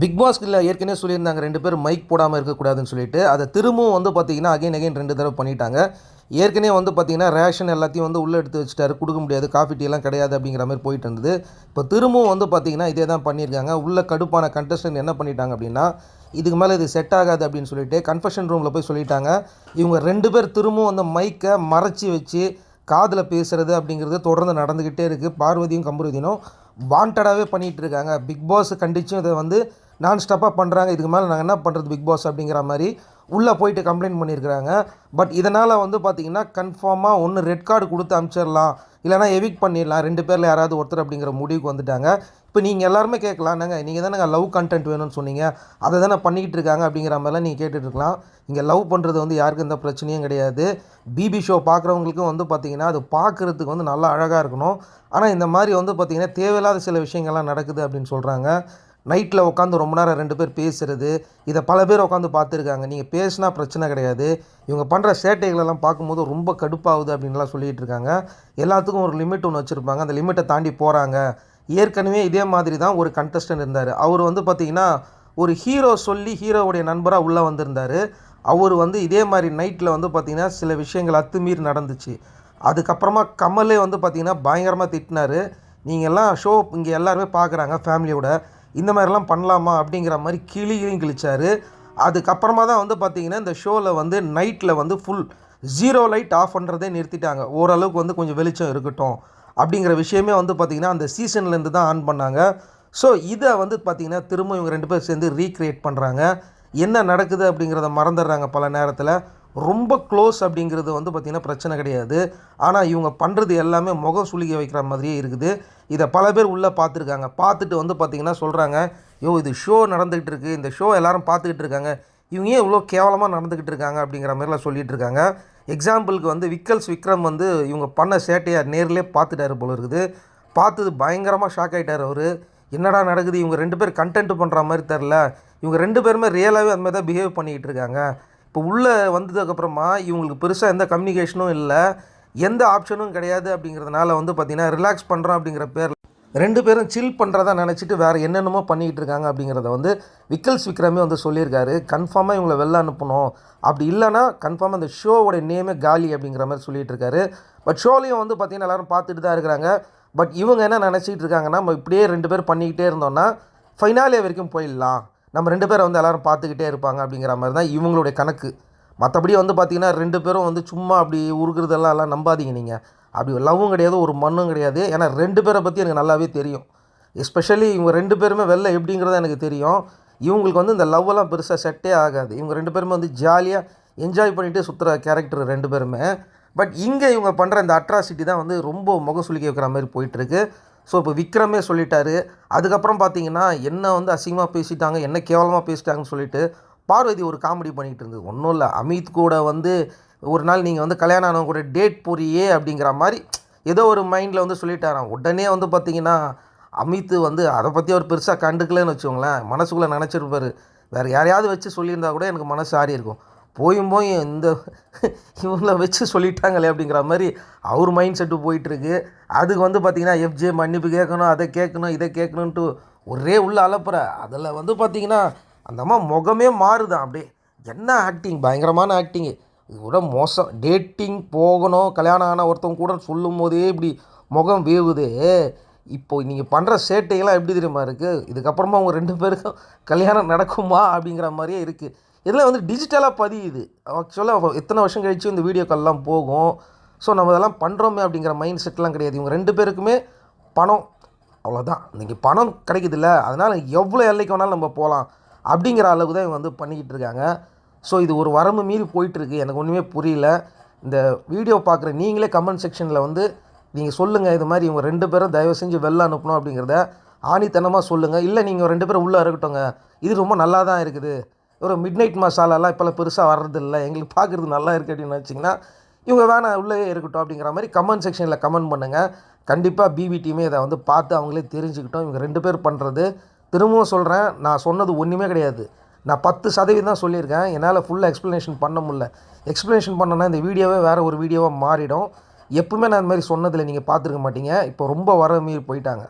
Big பாஸ்ல ஏற்கனவே சொல்லியிருந்தாங்க ரெண்டு பேரும் மைக் போடாமல் இருக்கக்கூடாதுன்னு சொல்லிட்டு. அதை திரும்பவும் வந்து பார்த்தீங்கன்னா அகைன் அகைன் ரெண்டு தடவை பண்ணிட்டாங்க. ஏற்கனவே வந்து பார்த்தீங்கன்னா ரேஷன் எல்லாத்தையும் வந்து உள்ளே எடுத்து வச்சுட்டாரு. கொடுக்க முடியாது காஃபி டீலாம் கிடையாது அப்படிங்கிற மாதிரி போயிட்டு இருந்தது. இப்போ திரும்பவும் வந்து பார்த்தீங்கன்னா இதே தான் பண்ணியிருக்காங்க. உள்ள கடுப்பான கண்டஸ்டன்ட் என்ன பண்ணிட்டாங்க அப்படின்னா இதுக்கு மேலே இது செட் ஆகாது அப்படின்னு சொல்லிட்டு கன்ஃபெஷன் ரூமில் போய் சொல்லிட்டாங்க. இவங்க ரெண்டு பேர் திரும்பவும் அந்த மைக்கை மறைச்சி வச்சு காதில் பேசுகிறது அப்படிங்கிறது தொடர்ந்து நடந்துக்கிட்டே இருக்குது பார்வதியும் கம்பருதினும் வாண்டடாகவே பண்ணிகிட்டு இருக்காங்க. பிக் பாஸ் கண்டிச்சும் இதை வந்து நான் ஸ்டப்பாக பண்ணுறாங்க இதுக்கு மேலே நாங்கள் என்ன பண்ணுறது பிக் பாஸ் அப்படிங்கிற மாதிரி உள்ளே போயிட்டு கம்ப்ளைண்ட் பண்ணியிருக்கிறாங்க பட் இதனால் வந்து பார்த்திங்கன்னா கன்ஃபார்மாக ஒன்று ரெட் கார்டு கொடுத்து அனுப்பிச்சிடலாம் இல்லைனா எவிக் பண்ணிடலாம் ரெண்டு பேரில் யாராவது ஒருத்தர் அப்படிங்கிற முடிவுக்கு வந்துட்டாங்க. இப்போ நீங்கள் எல்லாருமே கேட்கலாம். நாங்கள் நீங்கள் தானே லவ் கண்டென்ட் வேணும்னு சொன்னீங்க. அதை தானே பண்ணிக்கிட்டு இருக்காங்க அப்படிங்கிற மாதிரிலாம் நீங்கள் கேட்டுட்ருக்கலாம் இங்கே லவ் பண்ணுறது வந்து யாருக்கும் எந்த பிரச்சனையும் கிடையாது. பிபி ஷோ பார்க்குறவங்களுக்கும் வந்து பார்த்திங்கன்னா அது பார்க்குறதுக்கு வந்து நல்லா அழகாக இருக்கணும். ஆனால் இந்த மாதிரி வந்து பார்த்திங்கன்னா தேவையில்லாத சில விஷயங்கள்லாம் நடக்குது அப்படின்னு சொல்கிறாங்க நைட்டில் உட்காந்து ரொம்ப நேரம் ரெண்டு பேர் பேசுகிறது இதை பல பேர் உட்காந்து பார்த்துருக்காங்க நீங்கள் பேசினா பிரச்சனை கிடையாது. இவங்க பண்ணுற சேட்டைகளெல்லாம் பார்க்கும்போது ரொம்ப கடுப்பாகுது அப்படின்லாம் சொல்லிகிட்டு இருக்காங்க எல்லாத்துக்கும் ஒரு லிமிட் ஒன்று வச்சுருப்பாங்க. அந்த லிமிட்டை தாண்டி போகிறாங்க ஏற்கனவே இதே மாதிரி தான் ஒரு கண்டஸ்டன்ட் இருந்தார். அவர் வந்து பார்த்திங்கன்னா ஒரு ஹீரோ சொல்லி ஹீரோவுடைய நண்பராக உள்ளே வந்திருந்தார். அவர் வந்து இதே மாதிரி நைட்டில் வந்து பார்த்திங்கன்னா சில விஷயங்கள் அத்துமீறி நடந்துச்சு. அதுக்கப்புறமா கமலே வந்து பார்த்திங்கன்னா பயங்கரமாக திட்டினார். நீங்கள் எல்லாம் ஷோ இங்கே எல்லாருமே பார்க்குறாங்க ஃபேமிலியோட இந்த மாதிரிலாம் பண்ணலாமா அப்படிங்கிற மாதிரி கிளியும் கிழிச்சாரு. அதுக்கப்புறமா தான் வந்து பார்த்திங்கன்னா இந்த ஷோவில் வந்து நைட்டில் வந்து ஃபுல் ஜீரோ லைட் ஆஃப் பண்ணுறதே நிறுத்திட்டாங்க. ஓரளவுக்கு வந்து கொஞ்சம் வெளிச்சம் இருக்கட்டும் அப்படிங்கிற விஷயமே வந்து பார்த்திங்கன்னா அந்த சீசன்லேருந்து தான் ஆன் பண்ணாங்க. ஸோ இதை வந்து பார்த்திங்கன்னா திரும்ப இவங்க ரெண்டு பேர் சேர்ந்து ரீக்ரியேட் பண்ணுறாங்க என்ன நடக்குது அப்படிங்கிறத மறந்துடுறாங்க பல நேரத்தில். ரொம்ப க்ளோஸ் அப்படிங்கிறது வந்து பார்த்திங்கன்னா பிரச்சனை கிடையாது. ஆனால் இவங்க பண்ணுறது எல்லாமே முகம் சுளிக்க வைக்கிற மாதிரியே இருக்குது. இதை பல பேர் உள்ளே பார்த்துருக்காங்க. பார்த்துட்டு வந்து பார்த்திங்கன்னா சொல்கிறாங்க யோ இது ஷோ நடந்துக்கிட்டு இருக்குது இந்த ஷோ எல்லாரும் பார்த்துக்கிட்டு இருக்காங்க. இவங்க ஏன் இவ்வளோ கேவலமாக நடந்துக்கிட்டு இருக்காங்க? அப்படிங்கிற மாதிரிலாம் சொல்லிகிட்டு இருக்காங்க. எக்ஸாம்பிளுக்கு வந்து விக்கல்ஸ் விக்ரம் வந்து இவங்க பண்ண சேட்டையை நேரிலே பார்த்துட்டாரு போல இருக்குது. பார்த்தது பயங்கரமாக ஷாக் ஆகிட்டார் அவர். என்னடா நடக்குது? இவங்க ரெண்டு பேர் கண்டென்ட் பண்ணுற மாதிரி தெரில இவங்க ரெண்டு பேருமே ரியலாகவே அந்த மாதிரி தான் பிஹேவ் பண்ணிக்கிட்டு இருக்காங்க. இப்போ உள்ளே வந்ததுக்கப்புறமா இவங்களுக்கு பெருசாக எந்த கம்யூனிகேஷனும் இல்லை. எந்த ஆப்ஷனும் கிடையாது அப்படிங்கிறதுனால வந்து பார்த்திங்கன்னா ரிலாக்ஸ் பண்ணுறோம் அப்படிங்கிற பேரில் ரெண்டு பேரும் சில் பண்ணுறதா நினச்சிட்டு வேறு என்னென்னமோ பண்ணிக்கிட்டு இருக்காங்க அப்படிங்கிறத வந்து விக்கல்ஸ் விக்ரமே வந்து சொல்லியிருக்காரு. கன்ஃபார்மாக இவங்களை வெளில அனுப்பணும். அப்படி இல்லைன்னா கன்ஃபார்மாக அந்த ஷோவோட நேமே காலி அப்படிங்கிற மாதிரி சொல்லிகிட்டு இருக்காரு. பட் ஷோலையும் வந்து பார்த்திங்கன்னா எல்லோரும் பார்த்துட்டு தான் இருக்கிறாங்க. பட் இவங்க என்ன நினச்சிட்டு இருக்காங்கன்னா நம்ம இப்படியே ரெண்டு பேர் பண்ணிக்கிட்டே இருந்தோம்னா ஃபைனாலே வரைக்கும் போயிடலாம். நம்ம ரெண்டு பேரை வந்து எல்லோரும் பார்த்துக்கிட்டே இருப்பாங்க அப்படிங்கிற மாதிரி தான் இவங்களுடைய கணக்கு. மற்றபடி வந்து பார்த்திங்கன்னா ரெண்டு பேரும் வந்து சும்மா அப்படி உருகுறதெல்லாம் எல்லாம் நம்பாதீங்க நீங்கள் அப்படி லவ்வும் கிடையாது ஒரு மண்ணும் கிடையாது. ஏன்னா ரெண்டு பேரை பற்றி எனக்கு நல்லாவே தெரியும். எஸ்பெஷலி இவங்க ரெண்டு பேருமே வெளில எப்படிங்கிறது எனக்கு தெரியும். இவங்களுக்கு வந்து இந்த லவ்வெல்லாம் பெருசாக செட்டே ஆகாது. இவங்க ரெண்டு பேருமே வந்து ஜாலியாக என்ஜாய் பண்ணிகிட்டே சுற்றுற கேரக்டர் ரெண்டு பேருமே. பட் இங்கே இவங்க பண்ணுற இந்த அட்ராசிட்டி தான் வந்து ரொம்ப முகம் சுளிக்க வைக்கிற மாதிரி போயிட்டுருக்கு. ஸோ இப்போ விக்ரமே சொல்லிட்டாரு. அதுக்கப்புறம் பார்த்தீங்கன்னா என்ன வந்து அசிங்கமாக பேசிட்டாங்க என்ன கேவலமாக பேசிட்டாங்கன்னு சொல்லிட்டு பார்வதி ஒரு காமெடி பண்ணிகிட்டு இருந்தது. ஒன்றும் இல்லை. அமித் கூட வந்து ஒரு நாள் நீங்கள் வந்து கல்யாணம் ஆனவங்க கூட டேட் போறியே அப்படிங்கிற மாதிரி ஏதோ ஒரு மைண்டில் வந்து சொல்லிட்டாராம். உடனே வந்து பார்த்தீங்கன்னா அமித் வந்து அதை பற்றி அவர் பெருசாக கண்டுக்கலன்னு வச்சுக்கோங்களேன். மனசுக்குள்ளே நினச்சிருப்பாரு. வேறு யாரையாவது வச்சு சொல்லியிருந்தா கூட எனக்கு மனசு ஆறி இருக்கும். போயும் போய் இந்த இவங்கள வச்சு சொல்லிட்டாங்களே அப்படிங்கிற மாதிரி அவர் மைண்ட் செட்டு போயிட்டுருக்கு அதுக்கு வந்து பார்த்திங்கன்னா எஃப்ஜே மன்னிப்பு கேட்கணும் அதை கேட்கணும் இதை கேட்கணுன்ட்டு ஒரே உள்ள அலப்புற. அதில் வந்து பார்த்திங்கன்னா அந்த அம்மா முகமே மாறுதான். அப்படியே என்ன ஆக்டிங் பயங்கரமான ஆக்டிங்கு இது கூட மோசம். டேட்டிங் போகணும். கல்யாணம் ஆன ஒருத்தவங்க கூட சொல்லும் போதே இப்படி முகம் வேவுது. இப்போ நீங்கள் பண்ணுற சேட்டையெல்லாம் எப்படி தெரியுமா இருக்குது இதுக்கப்புறமா அவங்க ரெண்டு பேருக்கும் கல்யாணம் நடக்குமா அப்படிங்கிற மாதிரியே இருக்குது இதில் வந்து டிஜிட்டலாக பதியுது. ஆக்சுவலாக எத்தனை வருஷம் கழிச்சு இந்த வீடியோ கால்லாம் போகும்? ஸோ நம்ம இதெல்லாம் பண்ணுறோமே அப்படிங்கிற மைண்ட் செட்லாம் கிடையாது. இவங்க ரெண்டு பேருக்குமே பணம். அவ்வளோதான் இன்றைக்கி பணம் கிடைக்குதுல்ல. அதனால் எவ்வளோ எல்லைக்கு வேணாலும் நம்ம போகலாம். அப்படிங்கிற அளவுக்கு தான் இவங்க வந்து பண்ணிக்கிட்டு இருக்காங்க. ஸோ இது ஒரு வரம்பு மீறி போயிட்டுருக்கு. எனக்கு ஒன்றுமே புரியல. இந்த வீடியோ பார்க்குற நீங்களே கமெண்ட் செக்ஷனில் வந்து நீங்கள் சொல்லுங்கள் இது மாதிரி இவங்க ரெண்டு பேரும் தயவு செஞ்சு வெளில அனுப்பணும் அப்படிங்கிறத ஆணித்தனமாக சொல்லுங்கள் இல்லை நீங்கள் ரெண்டு பேரும் உள்ளே இருக்கட்டுங்க இது ரொம்ப நல்லா தான் இருக்குது. ஒரு மிட் நைட் மசாலாலாம் இப்போல்லாம் பெருசாக வர்றதில்ல. எங்களுக்கு பார்க்குறது நல்லா இருக்குது அப்படின்னு வச்சிங்கன்னா இவங்க வேணாம் உள்ளே இருக்கட்டும் அப்படிங்கிற மாதிரி கமெண்ட் செக்ஷனில் கமெண்ட் பண்ணுங்கள் கண்டிப்பாக பிபி டீமே இதை வந்து பார்த்து அவங்களே தெரிஞ்சுக்கிட்டோம். இவங்க ரெண்டு பேர் பண்ணுறது திரும்பவும் சொல்கிறேன் நான் சொன்னது ஒன்றுமே கிடையாது. நான் பத்து சதவீதம் தான் சொல்லியிருக்கேன். என்னால் ஃபுல்லாக எக்ஸ்ப்ளனேஷன் பண்ண முடில எக்ஸ்ப்ளனேஷன் பண்ணனா இந்த வீடியோவே வேறு ஒரு வீடியோவாக மாறிடும். எப்பவுமே நான் இந்த மாதிரி சொன்னதில் நீங்கள் பார்த்துருக்க மாட்டீங்க. இப்போ ரொம்ப வர மீறி போயிட்டாங்க.